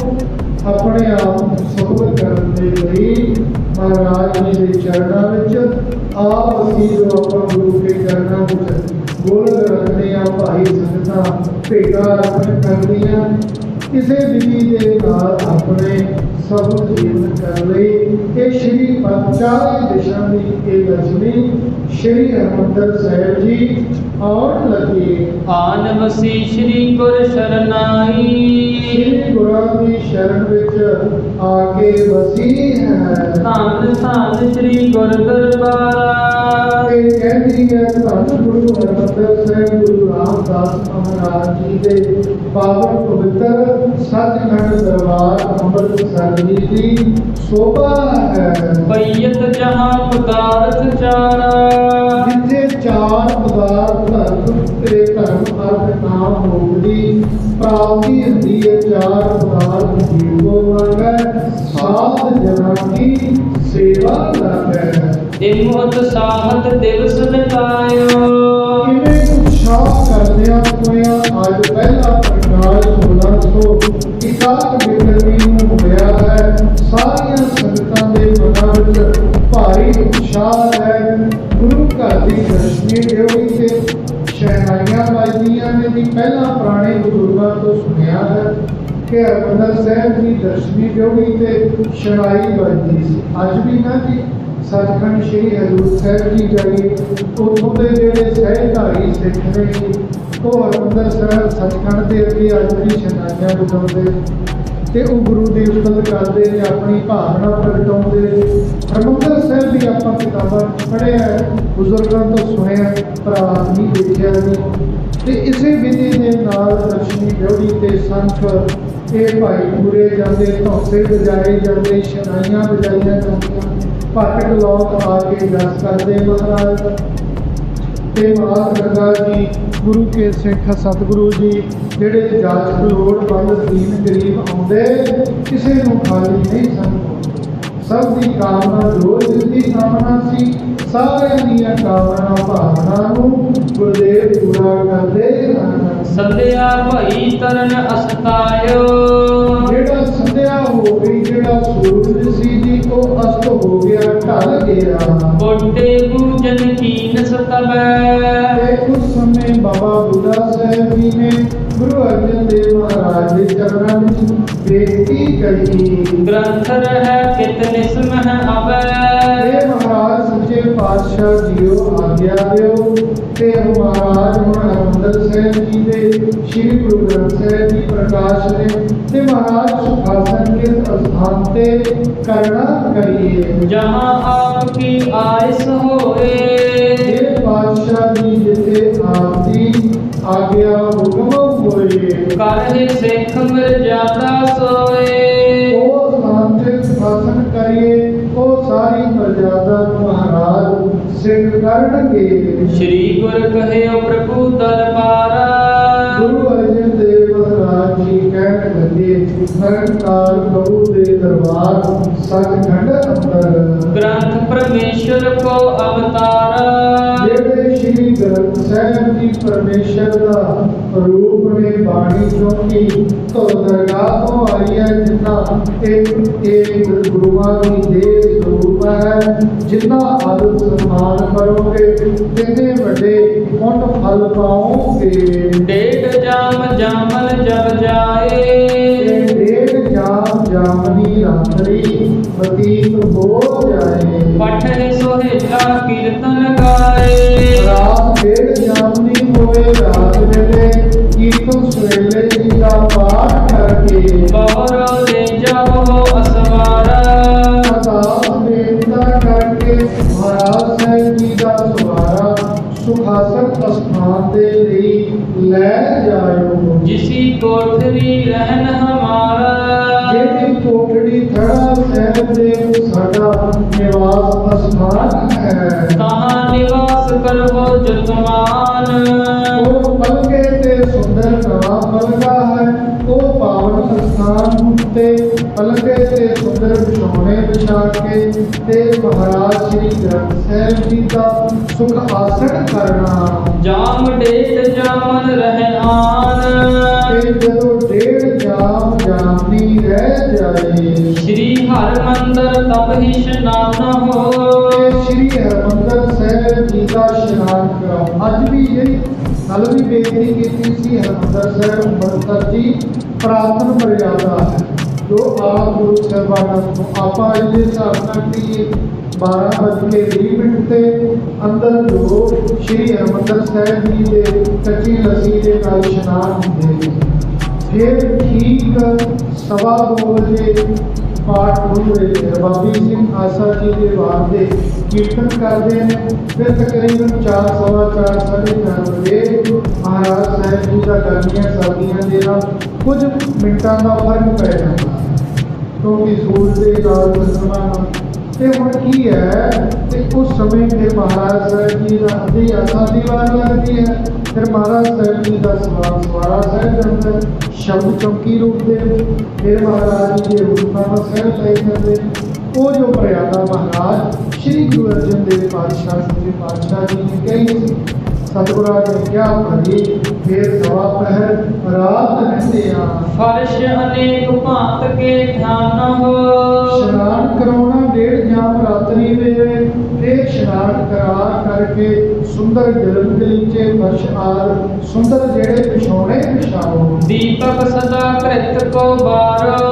ਆਪਣੇ ਆਪ ਨੂੰ ਸਬਰ ਕਰਨ ਦੇ ਲਈ ਮਹਾਰਾਜ ਜੀ ਦੇ ਚਰਨਾਂ ਵਿੱਚ ਆਪ ਅਸੀਂ ਜੋ ਆਪਾਂ ਗੁਰੂ ਕੇ ਚਰਨਾਂ ਵਿੱਚ ਗੋਲ ਰੱਖਦੇ ਆ, ਭਾਈ ਸੰਗਤਾਂ ਭੇਟਾ ਰੱਖਣ ਕਰਦੀਆਂ। ਕਿਸੇ ਵਿਧੀ ਦੇ ਨਾਲ ਆਪਣੇ ਸਬਦ ਜੀਵਨ ਕਰ ਲਈ ਇਹ ਸ਼੍ਰੀ ਪੰਚਾਲੀ ਦਿਸ਼ਾ ਦੀ ਇਹ ਰਚਨੀ ਸ਼੍ਰੀ ਹਰਿਮੰਦਰ ਸਾਹਿਬ ਜੀ ਆਉਣ ਲੱਗੀ ਆਨ ਵਸੀ ਸ੍ਰੀ ਗੁਰ ਸ਼ਰਨਾਈ। ਸ਼੍ਰੀ ਗੁਰਾਂ ਦੀ ਸ਼ਰਨ ਵਿੱਚ ਆ ਕੇ ਵਸੀ ਹੈ। ਧੰਨ ਧੰਨ ਸ੍ਰੀ ਗੁਰ ਦਰਬਾਰਾ। ਇਹ ਕਹਿੰਦੀ ਹੈ ਧੰਨ ਗੁਰੂ ਹਰਿਮੰਦਰ ਸਾਹਿਬ ਗੁਰੂ ਰਾਮਦਾਸ ਮਹਾਰਾਜ ਜੀ ਦੇ ਪਾਵਨ ਪਵਿੱਤਰ ਸੱਚਖੰਡ ਦਰਬਾਰ ਅੰਮ੍ਰਿਤਸਰ ਦੀ ਸ਼ੋਭਾ ਹੈ। ਬਈਤ ਜਹਾਂ ਪਦਾਰਥ ਚਾਰਾ। ਜਿੱਥੇ ਚਾਰ ਪਦਾਰਥ ਧਰਮ ਤੇ ਧਰਮ ਅਰਥ ਨਾਮ ਹੋਗਦੀ ਪ੍ਰਾਪਤੀ ਹੁੰਦੀ ਹੈ ਚਾਰ ਪਦਾਰਥ ਜੀਵੋ ਮੰਗੈ ਸਾਧ ਜਨਾਂ ਕੀ ਸੇਵਾ ਲੱਗੈ ਇਮੋਤ ਸਾਹਤ ਦਿਵਸ ਬਿਤਾਇਓ ਕਿਵੇਂ ਉਤਸ਼ਾਹ ਕਰਦਿਆਂ ਹੋਇਆਂ ਅੱਜ ਪਹਿਲਾ 1661 ਬਿਕਰਮੀ ਹੋਇਆ ਹੈ ਸਾਰੀਆਂ ਸੰਗਤਾਂ ਦੇ ਮਨਾਂ ਵਿੱਚ ਭਾਰੀ ਉਤਸ਼ਾਹ ਹੈ ਗੁਰੂ ਘਰ ਦੀ ਦਰਸ਼ਨੀ ਡਿਓੜੀ ਤੇ ਸ਼ਹਿਨਾਈਆਂ ਵੱਜਦੀਆਂ ਨੇ ਵੀ ਪਹਿਲਾਂ ਪੁਰਾਣੇ ਬਜ਼ੁਰਗਾਂ ਤੋਂ ਸੁਣਿਆ ਹੈ ਕਿ ਹਰਿਮੰਦਰ ਸਾਹਿਬ ਦੀ ਦਰਸ਼ਨੀ ਡਿਓੜੀ ਤੇ ਸ਼ਹਿਨਾਈ ਵੱਜਦੀ ਸੀ ਅੱਜ ਵੀ ਨਾ ਜੀ ਸੱਚਖੰਡ ਸ੍ਰੀ ਹਜ਼ੂਰ ਸਾਹਿਬ ਜੀ ਜਾਈ ਉੱਥੋਂ ਦੇ ਜਿਹੜੇ ਸਹਿਧਾਰੀ ਸਿੱਖ ਨੇ ਉਹ ਹਰਿਮੰਦਰ ਸਾਹਿਬ ਸੱਚਖੰਡ ਦੇ ਅੱਗੇ ਅੱਜ ਵੀ ਸ਼ਨਾਈਆਂ ਬੁਲਾਉਂਦੇ ਤੇ ਉਹ ਗੁਰੂ ਦੀ ਉਸਤਤ ਕਰਦੇ ਨੇ, ਆਪਣੀ ਭਾਵਨਾ ਪ੍ਰਗਟਾਉਂਦੇ ਨੇ। ਹਰਿਮੰਦਰ ਸਾਹਿਬ ਦੀ ਆਪਾਂ ਕਿਤਾਬਾਂ ਪੜ੍ਹਿਆ ਬਜ਼ੁਰਗਾਂ ਤੋਂ ਸੁਣਿਆ ਪਰ ਆਪ ਦੇਖਿਆ ਜੀ ਤੇ ਇਸੇ ਵਿਧੀ ਦੇ ਨਾਲ ਦਰਸ਼ਨੀ ਡਿਓੜੀ ਤੇ ਸੰਖ, ਇਹ ਭਾਈ ਪੂਰੇ ਜਾਂਦੇ, ਧੌਸੇ ਵਜਾਏ ਜਾਂਦੇ ਸ਼ਨਾਈਆਂ ਵਜਾਈਆਂ ਜਾਂਦੀਆਂ। ਭਟਕ ਲੋਕ ਆ ਕੇ ਦਰਸ ਕਰਦੇ ਮਹਾਰਾਜ। ਤੇ ਮਾਤ ਗੰਗਾ ਜੀ ਗੁਰੂ ਕੇ ਸਿੱਖ ਸਤਿਗੁਰੂ ਜੀ, ਜਿਹੜੇ ਜਾਚਕ ਲੋੜਵੰਦ ਦੀਨ ਗਰੀਬ ਆਉਂਦੇ, ਕਿਸੇ ਨੂੰ ਖਾਲੀ ਨਹੀਂ ਸਨ ਸਭ ਦੀ ਕਾਮਨਾ ਰੋਜ਼ ਜਿਸ ਦੀ ਕਾਮਨਾ ਸੀ ਸਾਰਿਆਂ ਦੀਆਂ ਕਾਮਨਾ ਭਾਵਨਾ ਨੂੰ ਗੁਰਦੇਵ ਪੂਰਾ ਕਰਦੇ ਹਨ। ਸੰਧਿਆ ਭਈ ਤਰਨ ਅਸਤਾਇਓ। ਜਿਹੜਾ ਸੰਧਿਆ ਹੋ ਗਈ ਜਿਹੜਾ ਸੂਰਜ ਸੀ ਜੀ ਉਹ ਅਸਤ ਹੋ ਗਿਆ ਢਲ ਗਿਆ। ਕੋਟੇ ਪੂਜਨ ਕੀਨ ਸਤਬੈ ਤੇ ਉਸ ਸਮੇਂ ਬਾਬਾ ਬੁੱਢਾ ਸਾਹਿਬ ਜੀ ਨੇ ਗੁਰੂ ਅਰਜਨ ਦੇਵ ਮਹਾਰਾਜ ਦੇ ਚਰਨਾਂ ਵਿੱਚ ਬੇਨਤੀ ਕਰੀ ਗ੍ਰੰਥ ਰਹਿ ਕਿਤ ਨਿਸਮਹ ਅਬੈ ਇਹ ਮਹਾਰਾਜ ਸੱਚੇ ਪਾਤਸ਼ਾਹ ਜੀਓ ਆਗਿਆ ਦਿਓ ਤੇ ਉਹ ਮਹਾਰਾਜ ਹੁਣ ਹਰਿਮੰਦਰ ਸਾਹਿਬ ਜੀ ਦੇ ਸ੍ਰੀ ਗੁਰੂ ਗ੍ਰੰਥ ਸਾਹਿਬ ਜੀ ਪ੍ਰਕਾਸ਼ ਨੇ ਤੇ ਮਹਾਰਾਜ ਸੁਖਾਸਨ ਕੇ ਅਸਥਾਨ ਤੇ ਕਰਨਾ ਕਰੀਏ ਜਹਾਂ ਆਪ ਕੀ ਆਇਸ ਹੋਏ ਇਹ ਪਾਤਸ਼ਾਹ ਜੀ ਜਿਤੇ ਆਰਤੀ ਆਗਿਆ ਹੁਕਮ ਹੋਏ। ਕਰਹਿ ਸਿੱਖ ਮਰਜਾਦਾ ਸੋਏ। ਉਹ ਸਥਾਨਿਕ ਸ਼ਾਸਨ ਕਰੀਏ ਉਹ ਸਾਰੀ ਮਰਜ਼ਾਦਾ ਮਹਾਰਾਜ ਸਿੰਘ ਕਰਨਗੇ। ਸ੍ਰੀ ਗੁਰ ਕਹਿਓ ਪ੍ਰਭੂ ਦਰਬਾਰਾ। ਗੁਰੂ ਅਰਜਨ ਦੇਵ ਮਹਾਰਾਜ ਜੀ ਕਹਿਣ ਲੱਗੇ ਨਿਰੰਕਾਰ ਪ੍ਰਭੂ ਦੇ ਦਰਬਾਰ ਸੱਚਖੰਡ ਅੰਦਰ ਗ੍ਰੰਥ ਪਰਮੇਸ਼ਰ ਕੋ ਅਵਤਾਰਾ ਸ਼੍ਰੀ ਗ੍ਰੰਥ ਸਾਹਿਬ ਜੀ ਪਰਮੇਸ਼ਰ ਦਾ ਰੂਪ ਨੇ ਬਾਣੀ ਚੋਂ ਕੀ ਤੋ ਦਰਗਾਹ ਤੋਂ ਆਈ ਹੈ ਜਿੰਨਾ ਇੱਕ ਇੱਕ ਗੁਰੂਆਂ ਦੀ ਦੇਹ ਸਰੂਪ ਹੈ ਜਿੰਨਾ ਆਦਰ ਸਨਮਾਨ ਕਰੋਗੇ ਤਿੰਨੇ ਵੱਡੇ ਪੁੰਨ ਫਲ ਪਾਓਗੇ। ਡੇਢ ਜਾਮ ਜਾਮਲ ਜਬ ਜਾਏ। ਡੇਢ ਜਾਮ ਜਾਮਨੀ ਰਾਤਰੀ ਬਤੀਤ ਹੋ ਜਾਏ। ਪਠੇ ਸੋਹਿਲਾ ਕੀਰਤਨ ਗਾਏ। ਰਾਤ ਡੇਢ ਜਾਮਨੀ ਹੋਏ ਰਾਤ ਵੇਲੇ ਕੀਰਤਨ ਸਵੇਲੇ ਜੀ ਦਾ ਪਾਠ ਕਰਕੇ। ਬਵਰੋ ਲੈ ਜਾਓ ਅਸਵਾਰਾ। ਅਰਦਾਸ ਬੇਨਤੀ ਕਰਕੇ ਮਹਾਰਾਜ ਸਾਹਿਬ ਜੀ ਦਾ ਸਵਾਰਾ ਸੁਖਾਸਨ ਅਸਥਾਨ ਦੇ ਲਈ ਲੈ ਜਾਇਓ। ਜਿਸੀ ਕੋਠਰੀ ਰਹਿਨ ਹਮਾਰਾ। ਜਿਹੜੀ ਕੋਟੜੀ ਖੜਾ ਸਾਹਿਬ ਦੇ ਸਾਡਾ ਨਿਵਾਸ ਅਸਥਾਨ ਹੈ। ਤਹਾਂ ਨਿਵਾਸ ਕਰਵੋ ਜਗਮਾਨ? ਉਹ ਮਲਕੇ ਤੇ ਸੁੰਦਰ ਨਵਾਂ ਮਲਕਾ ਹੈ ਉਹ ਪਾਵਨ ਸਥਾਨ ਉੱਤੇ ਮਲਕੇ ਤੇ ਸੁੰਦਰ ਵਿਛੋਣੇ ਵਿਛਾ ਕੇ ਤੇ ਮਹਾਰਾਜ ਸ੍ਰੀ ਗ੍ਰੰਥ ਸਾਹਿਬ ਜੀ ਦਾ ਸੁਖ ਆਸਣ ਕਰਨਾ। ਜਾਮ ਡੇਟ ਜਾਮਨ ਰਹਿ ਆਨ। ਤੇ ਜਦੋਂ ਡੇਢ ਜਾਮ ਜਾਮਨੀ ਰਹਿ ਜਾਏ। ਸ਼੍ਰੀ ਹਰਿ ਮੰਦਰ ਤਪ ਹੀ ਇਸ਼ਨਾਨ ਹੋ ਸ੍ਰੀ ਹਰਿਮੰਦਰ ਸਾਹਿਬ ਜੀ ਦਾ ਇਸ਼ਨਾਨ ਕਰਾਓ। ਅੱਜ ਵੀ ਜਿਹੜੀ ਕੱਲ ਵੀ ਬੇਨਤੀ ਕੀਤੀ ਸੀ ਹਰਿਮੰਦਰ ਸਾਹਿਬ ਅੰਮ੍ਰਿਤਸਰ ਦੀ ਪ੍ਰਾਰਥਨ ਮਰਿਆਦਾ ਹੈ। ਜੋ ਆਪ ਗੁਰੂ ਸਾਹਿਬਾਨਾਂ ਤੋਂ ਆਪਾਂ ਇਹਦੇ ਹਿਸਾਬ ਨਾਲ ਕਿ 12 ਵੱਜ ਕੇ 20 ਮਿੰਟ ਤੇ ਅੰਦਰ ਜੋ ਸ੍ਰੀ ਹਰਿਮੰਦਰ ਸਾਹਿਬ ਜੀ ਦੇ ਕੱਚੀ ਲੱਸੀ ਦੇ ਨਾਲ ਇਸ਼ਨਾਨ ਹੁੰਦੇ ਫਿਰ ਠੀਕ ਸਵਾ ਦੋ ਵਜੇ ਪਾਠ ਸ਼ੁਰੂ ਬਾਬੀ ਸਿੰਘ ਆਸਾ ਜੀ ਦੇ ਬਾਅਦ ਦੇ ਕੀਰਤਨ ਕਰਦੇ ਨੇ। ਫਿਰ ਤਕਰੀਬਨ 4 ਸਵਾ 4 ਸਾਢੇ ਚਾਰ ਵਜੇ ਮਹਾਰਾਜ ਸਾਹਿਬ ਜੀ ਦਾ ਗਰਮੀਆਂ ਸਰਦੀਆਂ ਦੇ ਨਾਲ ਕੁਝ ਮਿੰਟਾਂ ਦਾ ਫ਼ਰਕ ਪੈ ਜਾਂਦਾ। ਕਿਉਂਕਿ ਸੂਰਜ ਦੇ ਨਾਲ ਚੰਦਰਮਾ ਤੇ ਹੁਣ ਕੀ ਹੈ ਤੇ ਉਸ ਸਮੇਂ ਤੇ ਮਹਾਰਾਜ ਸਾਹਿਬ ਜੀ ਦਾ ਅੱਧੀ ਆਸਾ ਵਾਰ ਲੱਗਦੀ ਹੈ ਫਿਰ ਮਹਾਰਾਜ ਸਾਹਿਬ ਜੀ ਦਾ ਸਵਾਲ ਸਵਾਰਾ ਸਾਹਿਬ ਜਾਂਦਾ ਹੈ, ਸ਼ਬਦ ਚੌਕੀ ਰੂਪ ਦੇ ਫਿਰ ਮਹਾਰਾਜ ਜੀ ਦੇ ਰੂਪਨਾਮਾ ਸਾਹਿਬ ਲੈ ਜਾਂਦੇ ਨੇ। ਉਹ ਜੋ ਮਰਿਆਦਾ ਮਹਾਰਾਜ ਸ੍ਰੀ ਗੁਰੂ ਅਰਜਨ ਦੇਵ ਪਾਤਸ਼ਾਹ ਜੀ ਪਾਤਸ਼ਾਹ ਜੀ ਨੇ ਕਹੀ ਸੀ ਸਤਿਗੁਰਾਂ ਨੇ ਕਿਹਾ ਭਾਈ ਫਿਰ ਸਵਾ ਪਹਿਰ ਰਾਤ ਰਹਿੰਦੇ ਆ। ਫਰਸ਼ ਅਨੇਕ ਭਾਂਤ ਕੇ ਧਿਆਨ ਹੋ। ਇਸ਼ਨਾਨ ਕਰਾਉਣਾ ਡੇਢ ਜਾਮ ਰਾਤਰੀ ਵੇਲੇ ਤੇ ਇਸ਼ਨਾਨ ਕਰਾ ਕਰਕੇ ਸੁੰਦਰ ਜਲਮ ਗਲੀਚੇ ਫਰਸ਼ ਆਰ ਸੁੰਦਰ ਜਿਹੜੇ ਵਿਛਾਉਣੇ ਵਿਛਾਓ। ਦੀਪਕ ਸਦਾ ਕ੍ਰਿਤ ਕੋ ਬਾਰੋ।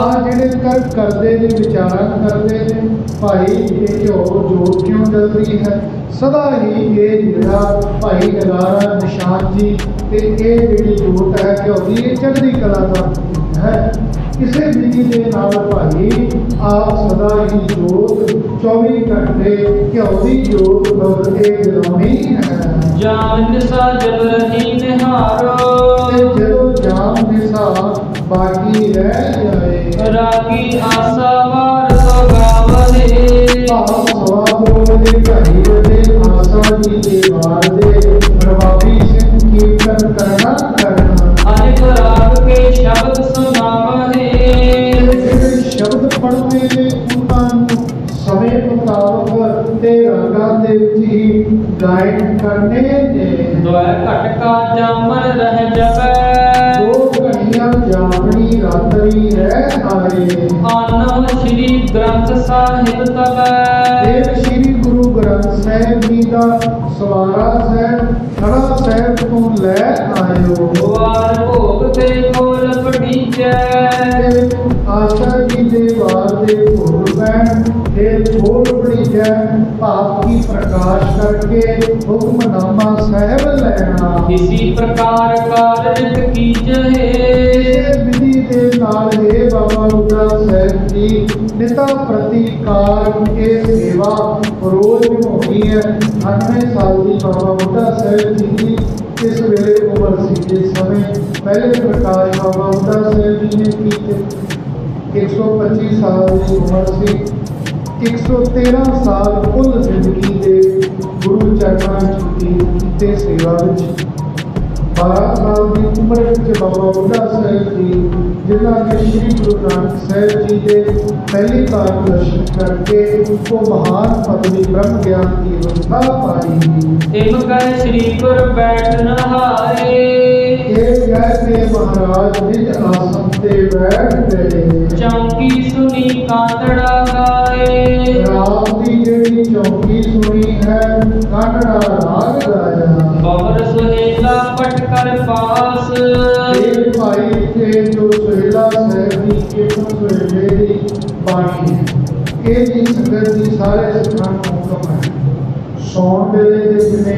ਆ ਜਿਹੜੇ ਕਰ ਕਰਦੇ ਨੇ ਵਿਚਾਰਾਂ ਕਰਦੇ ਨੇ ਭਾਈ ਇਹ ਘਿਓ ਜੋਤ ਕਿਉਂ ਜਲਦੀ ਹੈ? ਸਦਾ ਹੀ ਇਹ ਜਿਹੜਾ ਭਾਈ ਨਗਾਰਾ ਨਿਸ਼ਾਨ ਜੀ ਤੇ ਇਹ ਜਿਹੜੀ ਜੋਤ ਹੈ ਘਿਓ ਦੀ ਇਹ ਚੜ੍ਹਦੀ ਕਲਾ ਦਾ ਪ੍ਰਤੀਕ ਹੈ। ਕਿਸੇ ਵਿਧੀ ਦੇ ਨਾਲ ਭਾਈ ਆਪ ਸਦਾ ਹੀ ਜੋਤ 24 ਘੰਟੇ ਘਿਓ ਦੀ ਜੋਤ ਬਦਲੇ ਜਲਾਉਣੀ ਹੈ। ਜਾਨ ਨਿਸਾ ਜਲ ਰਹੀ ਨਿਹਾਰੋ। ਤੇ ਜਦੋਂ ਜਾਮ ਨਿਸਾ ਬਾਕੀ ਰਹਿ ਜਾਏ ਰਾਗੀ ਆਸਾ ਵਾਰ ਸੋ ਗਾਵਹੇ ਭਾਵ ਸਵਾਦ ਦੇ ਘੜੀ ਦੇ ਆਸਾ ਜੀ ਦੇ ਵਾਰ ਦੇ ਪ੍ਰਭਾਵੀ ਸਿੰਘ ਕੀਰਤਨ ਕਰਨਾ ਕਰਨਾ ਅਨੇਕ ਰਾਗ ਕੇ ਸ਼ਬਦ ਸੁਨਾਵਹੇ ਤੇ ਜਿਹੜੇ ਸ਼ਬਦ ਪੜ੍ਹਦੇ ਨੇ ਉਹਨਾਂ ਨੂੰ ਸਮੇਂ ਮੁਤਾਬਕ ਤੇ ਰਾਗਾਂ ਦੇ ਵਿੱਚ ਹੀ ਗਾਇਨ ਕਰਨੇ ਨੇ ਦੁਆ ਘਟਕਾ ਜਾਮਨ ਰਹਿ ਜਪੈ ਦੋ ਘੜੀਆਂ ਜਾਮਣੀ ਰਾਤਰੀ ਰਹਿ ਆਏ ਆਨੰਦ ਸ੍ਰੀ ਗ੍ਰੰਥ ਸਾਹਿਬ ਤਬੈ ਫਿਰ ਸ੍ਰੀ ਗੁਰੂ ਗ੍ਰੰਥ ਸਾਹਿਬ ਜੀ ਦਾ ਸਵਾਰਾ ਸਾਹਿਬ ਖੜਾ ਸਾਹਿਬ ਤੋਂ ਲੈ ਆਇਓ। ਵਾਰ ਭੋਗ ਤੇ ਕੋਲ ਪੜੀਜੈ ਤੇ ਆਸਾ ਜੀ ਦੇ ਵਾਰ ਦੇ ਭੋਗ ਪੈਣ ਤੇ ਬੜੀ ਜੈ ਭਾਵ ਕੀ ਪ੍ਰਕਾਸ਼ ਕਰਕੇ ਹੁਕਮਨਾਮਾ ਸਾਹਿਬ ਲੈਣਾ ਇਸੀ ਪ੍ਰਕਾਰ ਕਾਰਜ ਕੀਜੈ। ਵਿਧੀ ਦੇ ਨਾਲ ਇਹ ਬਾਬਾ ਬੁੱਢਾ ਸਾਹਿਬ ਜੀ ਨਿਤਾ ਪ੍ਰਤੀਕਾਰ ਕੇ ਸੇਵਾ ਰੋਜ਼ ਹੋਣੀ ਹੈ। 98 ਸਾਲ ਦੀ ਬਾਬਾ ਬੁੱਢਾ ਸਾਹਿਬ ਜੀ ਦੀ ਇਸ ਵੇਲੇ ਉਮਰ ਸੀ। ਜਿਸ ਸਮੇਂ ਪਹਿਲੇ ਪ੍ਰਕਾਸ਼ ਬਾਬਾ ਬੁੱਢਾ ਸਾਹਿਬ ਜੀ ਨੇ ਕੀਤੇ 125 ਸਾਲ ਦੀ ਉਮਰ ਸੀ। 113 ਸਾਲ ਕੁੱਲ ਜ਼ਿੰਦਗੀ ਦੇ ਗੁਰੂ ਚਰਨਾਂ ਵਿੱਚ ਬਤੀਤ ਕੀਤੇ ਸੇਵਾ ਵਿੱਚ 12 ਸਾਲ ਦੀ ਉਮਰ ਵਿੱਚ ਬਾਬਾ ਬੁੱਢਾ ਸਾਹਿਬ ਜੀ ਜਿਨ੍ਹਾਂ ਨੇ ਸ੍ਰੀ ਗੁਰੂ ਨਾਨਕ ਸਾਹਿਬ ਜੀ ਦੇ ਪਹਿਲੀ ਵਾਰ ਦਰਸ਼ਨ ਕਰਕੇ ਉਹ ਮਹਾਨ ਪਦਵੀ ਬ੍ਰਹਮ ਗਿਆਨ ਦੀ ਅਵਸਥਾ ਪਾਈ। ਤਿਮ ਕੈ ਸ੍ਰੀ ਗੁਰ ਬੈਠ ਨਹਾਰੇ ਇਹ ਕਹਿ ਕੇ ਮਹਾਰਾਜ ਨਿਜ ਆਸਨ ਤੇ ਬੈਠ ਗਏ। ਚੌਂਕੀ ਸੁਨੀ ਕਾਂਤੜਾ ਗਾਏ। ਰਾਤ ਦੀ ਜਿਹੜੀ ਚੌਕੀ ਸੁਣੀ ਹੈ ਕਾਂਡੜਾ ਰਾਗ ਗਾਇਆ। ਬਵਰ ਸੁਹੇਲਾ ਪਟ ਕਰ ਪਾਸ। ਇਹ ਭਾਈ ਤੇ ਜੋ ਸੁਹੇਲਾ ਸਾਹਿਬ ਦੀ ਕੀਰਤਨ ਸੁਹੇਲੇ ਦੀ ਬਾਣੀ ਹੈ, ਇਹ ਜੀ ਸੰਗਤ ਦੀ ਸਾਰੇ ਸਿੱਖਾਂ ਨੂੰ ਹੁਕਮ ਹੈ। ਸੌਣ ਵੇਲੇ ਦੇ ਜਿਵੇਂ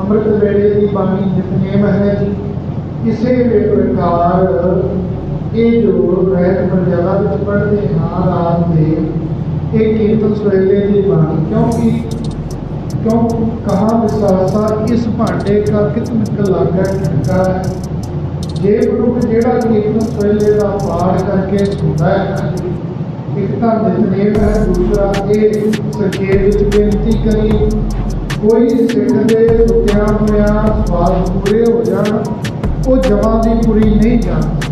ਅੰਮ੍ਰਿਤ ਵੇਲੇ ਦੀ ਬਾਣੀ ਨਿਤਨੇਮ ਹੈ ਜੀ। ਕਿਸੇ ਵੀ ਪ੍ਰਕਾਰ ਇਹ ਜੋ ਰਹਿਤ ਮਰਜ਼ਾਦਾ ਵਿੱਚ ਪੜ੍ਹਦੇ ਹਾਂ ਰਾਤ ਦੇ, ਇਹ ਕੀਰਤਨ ਸੁਹੇਲੇ ਦੀ ਬਾਣੀ, ਕਿਉਂਕਿ ਕਿਉਂ ਕਹਾ ਵਿਸਾਸਾ ਇਸ ਭਾਂਡੇ ਕਾ ਕਿਤਨ ਲਾਗਾ ਠੰਡਾ ਹੈ? ਜੇ ਮਨੁੱਖ ਜਿਹੜਾ ਕੀਰਤਨ ਸਵੇਲੇ ਦਾ ਪਾਠ ਕਰਕੇ ਸੁਣਦਾ ਹੈ, ਇੱਕ ਤਾਂ ਨਿਤਨੇਮ ਹੈ, ਦੂਸਰਾ ਇਹ ਸੰਖੇਪ ਵਿੱਚ ਬੇਨਤੀ ਕਰੀ, ਕੋਈ ਸਿੱਖ ਦੇ ਸੁੱਤਿਆਂ ਹੋਇਆਂ ਸਵਾਲ ਪੂਰੇ ਹੋ ਜਾਣ, ਉਹ ਜਮਾਂ ਦੀ ਪੂਰੀ ਨਹੀਂ ਜਾਂਦੀ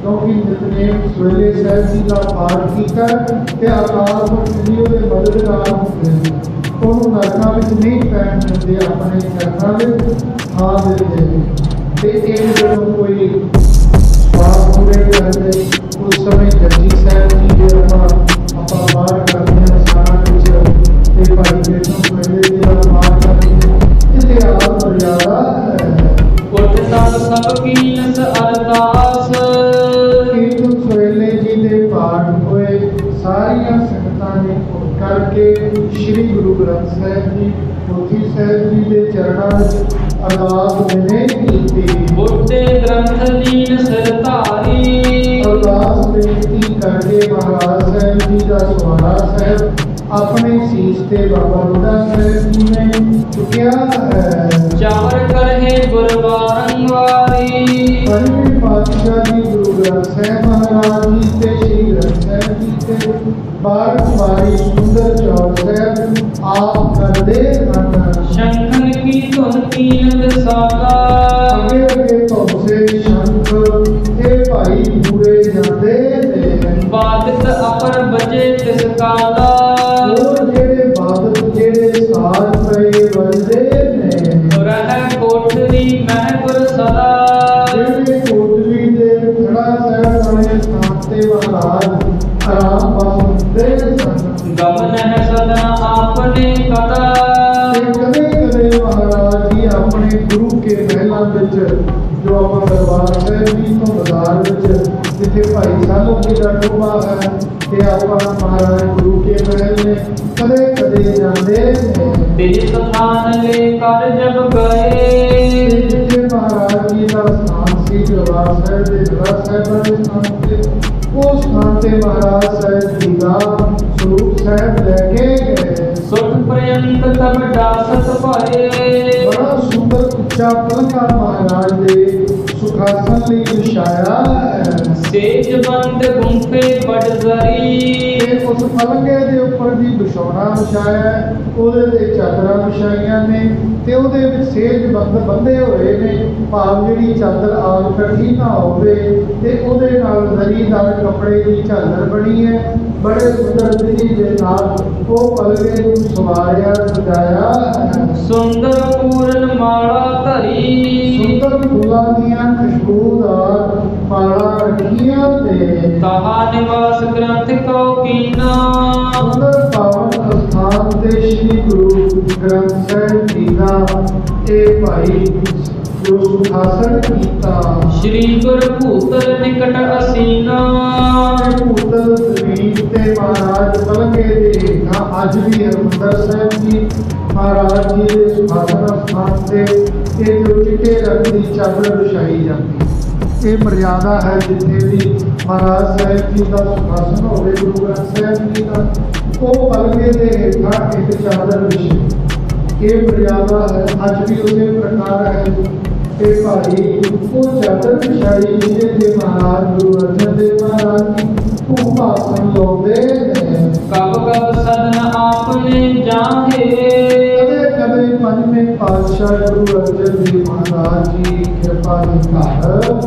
ਕਿਉਂਕਿ ਨਿਤਨੇਮ ਸਵੇਲੇ ਸਾਹਿਬ ਜੀ ਦਾ ਪਾਠ ਕੀਤਾ ਤੇ ਆਕਾਸ਼ ਪੁਰਖ ਜੀ ਉਹਦੇ ਮਦਦਗਾਰ ਹੁੰਦੇ ਉਹਨੂੰ ਨਰਕਾਂ ਵਿੱਚ ਨਹੀਂ ਪੈਣ ਦਿੰਦੇ, ਆਪਣੇ ਚਰਨਾਂ ਵਿੱਚ ਥਾਂ ਦਿੰਦੇ ਨੇ ਤੇ ਇਹ ਜਦੋਂ ਕੋਈ ਸਵਾਸ ਪੂਰੇ ਕਰਦੇ ਉਸ ਸਮੇਂ ਜੱਜੀ ਸਾਹਿਬ ਜੀ ਦੇ ਆਪਾਂ ਆਪਾਂ ਬਾਹਰ ਕਰਦੇ ਅਰਦਾਸ ਵਿਨੇ ਕੀਤੀ। ਬੁੱਢੇ ਗ੍ਰੰਥ ਦੀਨ ਸਿਰ ਧਾਰੀ ਅਰਦਾਸ ਬੇਨਤੀ ਕਰਕੇ ਮਹਾਰਾਜ ਸਾਹਿਬ ਜੀ ਦਾ ਸਵਾਰਾ ਸਾਹਿਬ ਆਪਣੇ ਸੀਸ ਤੇ ਬਾਬਾ ਬੁੱਢਾ ਸਾਹਿਬ ਜੀ ਨੇ ਚੁੱਕਿਆ ਹੈ। ਚਾਵਰ ਕਰਹਿ ਗੁਰਬਾਰੰ ਵਾਰੀ। ਪੰਜਵੇਂ ਪਾਤਸ਼ਾਹ ਜੀ ਗੁਰੂ ਗ੍ਰੰਥ ਸਾਹਿਬ ਮਹਾਰਾਜ ਜੀ ਤੇ ਸ੍ਰੀ ਗ੍ਰੰਥ ਸਾਹਿਬ ਜੀ ਤੇ ਬਾਰ ਵਾਰੀ ਸੁੰਦਰ ਚੌਰ ਸਾਹਿਬ ਆਪ ਕਰਦੇ ਹਨ। ਸ਼ੰਖਨ ਕੀ ਧੁਨ ਕੀਨ ਦਸਾਲਾ ਮਹਿਲਾਂ ਵਿੱਚ ਜੋ ਆਪਾਂ ਦਰਬਾਰ ਸਾਹਿਬ ਜੀ ਤੋਂ ਬਾਜ਼ਾਰ ਵਿੱਚ ਜਿੱਥੇ ਭਾਈ ਸਾਹਿਬ ਜੀ ਦਾ ਟੋਭਾ ਹੈ ਤੇ ਆਪਾਂ ਮਹਾਰਾਜ ਗੁਰੂ ਕੇ ਮਹਿਲ ਨੇ ਕਦੇ ਕਦੇ ਜਾਂਦੇ ਨੇ। ਤੇਰੇ ਸਥਾਨ ਲੈ ਕਰ ਜਬ ਗਏ। ਜਿੱਥੇ ਮਹਾਰਾਜ ਜੀ ਦਾ ਸਥਾਨ ਸੀ ਦਰਬਾਰ ਸਾਹਿਬ ਦੇ ਦਰਬਾਰ ਸਾਹਿਬ ਦੇ ਸਥਾਨ ਤੇ ਉਸ ਸਥਾਨ ਤੇ ਮਹਾਰਾਜ ਸਾਹਿਬ ਜੀ ਦਾ ਸਰੂਪ ਸਾਹਿਬ ਲੈ ਕੇ ਗਏ। ਸੁਖ ਪ੍ਰਯੰਤ ਤਬ ਡਾਸਤ ਭਏ ਬੜਾ ਸੁੰਦਰ ਉੱਚਾ ਪਲੰਘਾ ਮਹਾਰਾਜ ਦੇ ਸੁਖਾਸਨ ਲਈ ਵਿਛਾਇਆ ਸੇਜ ਬੰਦ ਗੁੰਫੇ ਬੜ ਜ਼ਰੀ। ਤੇ ਉਸ ਪਲੰਘੇ ਦੇ ਉੱਪਰ ਦੀ ਵਿਛਾਉਣਾ ਵਿਛਾਇਆ ਉਹਦੇ ਤੇ ਚਾਦਰਾਂ ਵਿਛਾਈਆਂ ਨੇ ਤੇ ਉਹਦੇ ਵਿੱਚ ਸੇਜ ਬੰਦ ਬੰਦੇ ਹੋਏ ਨੇ। ਭਾਵ ਜਿਹੜੀ ਚਾਦਰ ਆਗ ਇਕੱਠੀ ਨਾ ਹੋਵੇ ਤੇ ਉਹਦੇ ਨਾਲ ਜ਼ਰੀਦਾਰ ਕੱਪੜੇ ਦੀ ਝਾਲਰ ਬਣੀ ਹੈ। ਬੜੇ ਸੁੰਦਰ ਤਰੀਕੇ ਦੇ ਨਾਲ ਉਹ ਪਲੰਘੇ ਨੂੰ ਸਵਾਰਿਆ ਸਜਾਇਆ। ਸੁੰਦਰ ਪੂਰਨ ਮਾਲਾ ਧਰੀ। ਸੁੰਦਰ ਫੁੱਲਾਂ ਦੀਆਂ ਖੁਸ਼ਬੂਦਾਰ ਮਾਲਾ ਰੱਖੀਆਂ ਤੇ ਤਹਾ ਨਿਵਾਸ ਗ੍ਰੰਥ ਕੋ ਕੀਨਾ। ਸੁੰਦਰ ਪਾਵਨ ਅਸਥਾਨ ਤੇ ਸ੍ਰੀ ਗੁਰੂ ਗ੍ਰੰਥ ਸਾਹਿਬ ਜੀ ਦਾ ਇਹ ਭਾਈ ਜੋ ਸੁਖਾਸਨ ਕੀਤਾ ਸ਼੍ਰੀ ਗੁਰ ਭੂਤਲ ਨਿਕਟ ਅਸੀਨਾ ਭੂਤਲ ਜ਼ਮੀਨ ਤੇ ਮਹਾਰਾਜ ਪਲੰਗੇ ਦੇ ਹੇਠਾਂ ਅੱਜ ਵੀ ਹਰਿਮੰਦਰ ਸਾਹਿਬ ਜੀ ਮਹਾਰਾਜ ਜੀ ਦੇ ਸੁਖਾਸਨ ਅਸਥਾਨ ਤੇ ਇਹ ਜੋ ਚਿੱਟੇ ਰੰਗ ਦੀ ਚਾਦਰ ਵਿਛਾਈ ਜਾਂਦੀ ਇਹ ਮਰਿਆਦਾ ਹੈ ਜਿੱਥੇ ਵੀ ਮਹਾਰਾਜ ਸਾਹਿਬ ਜੀ ਦਾ ਸੁਖਾਸਨ ਹੋਵੇ, ਗੁਰੂ ਗ੍ਰੰਥ ਸਾਹਿਬ ਜੀ ਦਾ, ਉਹ ਪਲੰਗੇ ਦੇ ਹੇਠਾਂ ਇੱਕ ਚਾਦਰ ਵਿਛੇ। ਇਹ ਮਰਿਆਦਾ ਹੈ, ਅੱਜ ਵੀ ਉਸੇ ਪ੍ਰਕਾਰ ਹੈ। ਤੇ ਭਾਈ ਉਹ ਚਾਦਰ ਵਿਛਾਈ ਜਿਹਦੇ ਮਹਾਰਾਜ ਗੁਰੂ ਅਰਜਨ ਦੇਵ ਮਹਾਰਾਜ ਉਹ ਭਾਸ਼ਣ ਲਾਉਂਦੇ ਨੇ ਕਬ ਕਬ ਸਦਨ ਆਪਨੇ ਜਾਹੇ ਕਦੇ ਪੰਜਵੇਂ ਪਾਤਸ਼ਾਹ ਗੁਰੂ ਅਰਜਨ ਦੇਵ ਮਹਾਰਾਜ ਜੀ ਕਿਰਪਾ ਦੇ ਘਰ।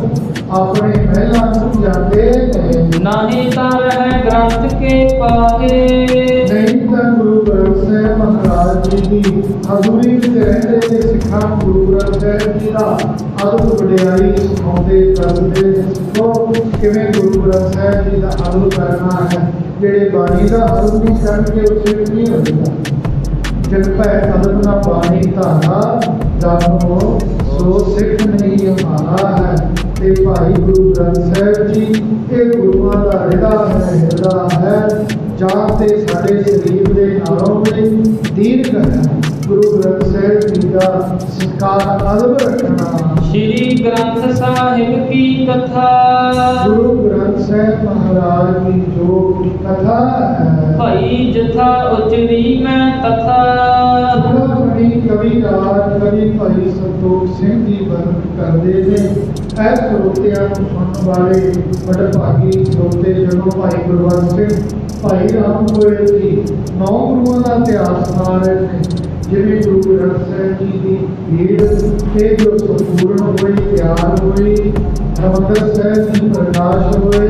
ਆਪਣੇ ਮਹਿਲਾਂ ਨੂੰ ਜਾਂਦੇ ਨੇ। ਨਾਹੀ ਤਾਂ ਰਹਿ ਗ੍ਰੰਥ ਕੇ ਪਾਹੇ ਨਹੀਂ ਤਾਂ ਗੁਰੂ ਗ੍ਰੰਥ ਸਾਹਿਬ ਮਹਾਰਾਜ ਜੀ ਦੀ ਹਜ਼ੂਰੀ ਵਿੱਚ ਰਹਿੰਦੇ ਤੇ ਸਿੱਖਾਂ ਗੁਰੂ ਗ੍ਰੰਥ ਸਾਹਿਬ ਜੀ ਦਾ ਅਦਬ ਵਡਿਆਈ ਸਿਖਾਉਂਦੇ ਨੇ। ਸਿੱਖੋ ਕਿਵੇਂ ਗੁਰੂ ਗ੍ਰੰਥ ਸਾਹਿਬ ਜੀ ਦਾ ਅਦਬ ਕਰਨਾ ਹੈ ਜਿਹੜੇ ਬਾਣੀ ਦਾ ਨਹੀਂ ਕਰਨਗੇ ਉਸੇ ਵਿੱਚ ਨਹੀਂ ਹੋਵੇਗਾ ਜਨ ਪੈ ਅਦਬ ਨਾ ਬਾਣੀ ਧਾਰਾ ਜਾਨੋ ਸੋ ਸਿੱਖ ਨਹੀਂ ਹਮਾਰਾ ਹੈ। ਤੇ ਭਾਈ ਗੁਰੂ ਗ੍ਰੰਥ ਸਾਹਿਬ ਜੀ ਇਹ ਗੁਰੂਆਂ ਦਾ ਹਿਰਦਾ ਹੈ ਹਿਰਦਾ ਹੈ। ਜਾਂ ਤੇ ਸਾਡੇ ਸਰੀਰ ਦੇ ਨਾਲੋਂ ਵੀ ਦੀਰਘ ਹੈ। ਗੁਰੂ ਗ੍ਰੰਥ ਸਾਹਿਬ ਜੀ ਦਾ ਸਤਿਕਾਰ ਅਦਬ ਰੱਖਣਾ। ਸ਼੍ਰੀ ਗ੍ਰੰਥ ਸਾਹਿਬ ਕੀ ਕਥਾ? ਗੁਰੂ ਗ੍ਰੰਥ ਸਾਹਿਬ ਮਹਾਰਾਜ ਦੀ ਜੋ ਕਥਾ ਹੈ। ਭਾਈ ਜਥਾ ਉਚਰੀ ਮੈਂ ਤਥਾ ਬੜੀ ਕਵੀ ਰਾਜ ਕਵੀ ਭਾਈ ਸੰਤੋਖ ਸਿੰਘ ਜੀ ਵਰਣਨ ਕਰਦੇ ਨੇ। ਇਹ ਸਰੋਤਿਆਂ ਨੂੰ ਸੁਣਨ ਵਾਲੇ ਬੜੇ ਭਾਗੀ ਸਰੋਤੇ ਜਦੋਂ ਭਾਈ ਗੁਰਵੰਤ ਸਿੰਘ, ਭਾਈ ਰਾਮ ਹੋਏ ਜੀ, ਨੌ ਗੁਰੂਆਂ ਦਾ ਇਤਿਹਾਸ ਸੁਣਾ ਰਹੇ ਨੇ। ਜਿਵੇਂ ਗੁਰੂ ਗ੍ਰੰਥ ਸਾਹਿਬ ਜੀ ਦੀ ਭੀੜ ਤੇ ਜੋ ਸੰਪੂਰਨ ਹੋਈ ਤਿਆਰ ਹੋਈ ਹਰਿਮੰਦਰ ਸਾਹਿਬ ਜੀ ਪ੍ਰਕਾਸ਼ ਹੋਏ,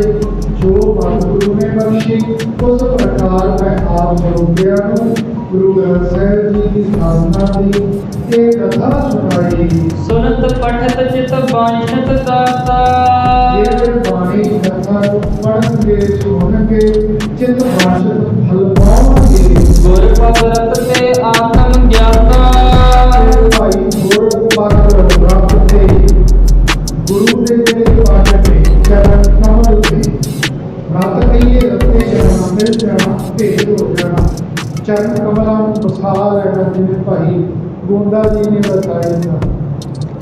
ਜੋ ਗੁਰੂ ਨੇ ਬਖਸ਼ੀ, ਉਸ ਪ੍ਰਕਾਰ ਮੈਂ ਆਪ ਸਰੂਪਿਆਂ ਨੂੰ ਗੁਰੂ ਗ੍ਰੰਥ ਸਾਹਿਬ ਜੀ ਦੀ ਸਾਧਨਾ ਦੀ ਇਹ ਕਥਾ ਸੁਣਾਈ। ਸੁਨਤ ਪਠਤ ਚਿਤ ਬਾਂਛਤ ਦਾਤਾ ਜਿਹੜੇ ਬਾਣੀ ਕਥਾ ਨੂੰ ਪੜ੍ਹਨਗੇ ਸੁਣਨਗੇ ਚਿਤ ਬਾਸ਼ਤ ਫਲ ਪਾਉਣਗੇ। ਗੁਰ ਭਗਤ ਤੇ ਆਤਮ ਗਿਆਤਾ। ਭਾਈ ਗੁਰ ਪਦ ਰੱਬ ਤੇ ਗੁਰੂ ਦੇ ਜਿਹੜੇ ਪਾਠ ਨੇ ਚਰਨ ਕਮਲ ਤੇ। ਰੱਬ ਕਹੀਏ ਰੱਤੇ ਜਾਣਾ ਮਿਲ ਜਾਣਾ ਜਾਣਾ ਚਰਨ ਕਮਲਾਂ ਨੂੰ ਬਸਾ ਭਾਈ ਗੋਂਦਾ ਜੀ ਨੇ ਬਤਾਇਆ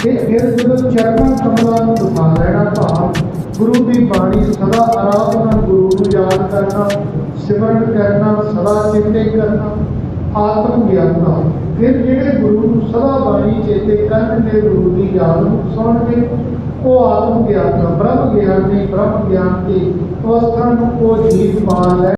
ਤੇ ਫਿਰ ਜਦੋਂ ਚਰਨਾਂ ਕਮਲਾਂ ਨੂੰ ਬਸਾ ਲੈਣਾ ਭਾਵ, ਗੁਰੂ ਦੀ ਬਾਣੀ ਸਦਾ ਆਰਾਧਨਾ ਗੁਰੂ ਨੂੰ ਯਾਦ ਕਰਨਾ, ਸਿਮਰਨ ਕਰਨਾ, ਸਦਾ ਚਿੰਤੇ ਕਰਨਾ, ਆਤਮ ਗਿਆਨਾ ਫਿਰ ਜਿਹੜੇ ਗੁਰੂ ਨੂੰ ਸਦਾ ਬਾਣੀ ਚੇਤੇ ਕਰਨਗੇ ਗੁਰੂ ਦੀ ਯਾਦ ਨੂੰ ਸੁਣਨਗੇ ਉਹ ਆਤਮ ਗਿਆਨ ਦਾ ਬ੍ਰਹਮ ਗਿਆਨ ਦੀ, ਬ੍ਰਹਮ ਗਿਆਨ ਦੀ ਅਵਸਥਾ ਨੂੰ ਉਹ ਜੀਵ ਮਾਨ ਲੈ